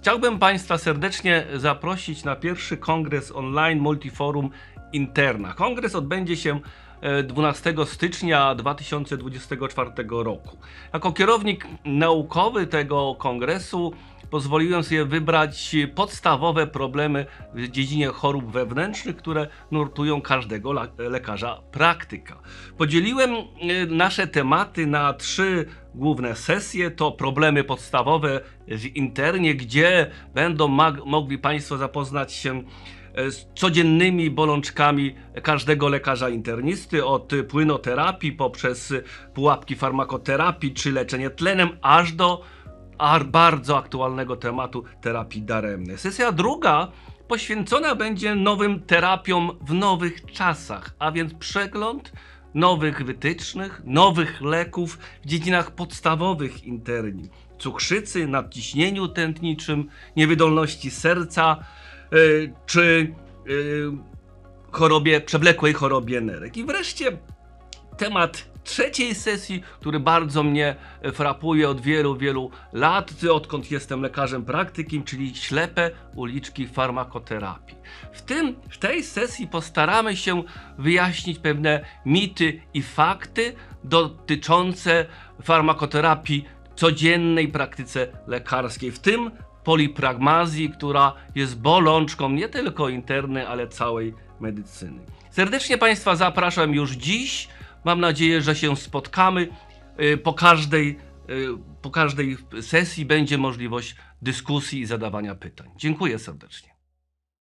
Chciałbym Państwa serdecznie zaprosić na pierwszy kongres online Multiforum Interna. Kongres odbędzie się e, 12 stycznia 2024 roku. Jako kierownik naukowy tego kongresu pozwoliłem sobie wybrać podstawowe problemy w dziedzinie chorób wewnętrznych, które nurtują każdego lekarza praktyka. Podzieliłem e, nasze tematy na trzy główne sesje. To problemy podstawowe w internie, gdzie będą mogli Państwo zapoznać się e, z codziennymi bolączkami każdego lekarza internisty, od płynoterapii poprzez pułapki farmakoterapii czy leczenie tlenem, aż do bardzo aktualnego tematu terapii daremnej. Sesja druga poświęcona będzie nowym terapiom w nowych czasach, a więc przegląd nowych wytycznych, nowych leków w dziedzinach podstawowych interni. Cukrzycy, nadciśnieniu tętniczym, niewydolności serca yy, czy yy, chorobie, przewlekłej chorobie nerek. I wreszcie temat trzeciej sesji, który bardzo mnie e, frapuje od wielu, wielu lat, odkąd jestem lekarzem praktykiem, czyli ślepe uliczki farmakoterapii. W tym, w tej sesji postaramy się wyjaśnić pewne mity i fakty dotyczące farmakoterapii codziennej praktyce lekarskiej, w tym polipragmazji, która jest bolączką nie tylko interny, ale całej medycyny. Serdecznie Państwa zapraszam już dziś. Mam nadzieję, że się spotkamy. Y, Po każdej, y, po każdej sesji będzie możliwość dyskusji i zadawania pytań. Dziękuję serdecznie.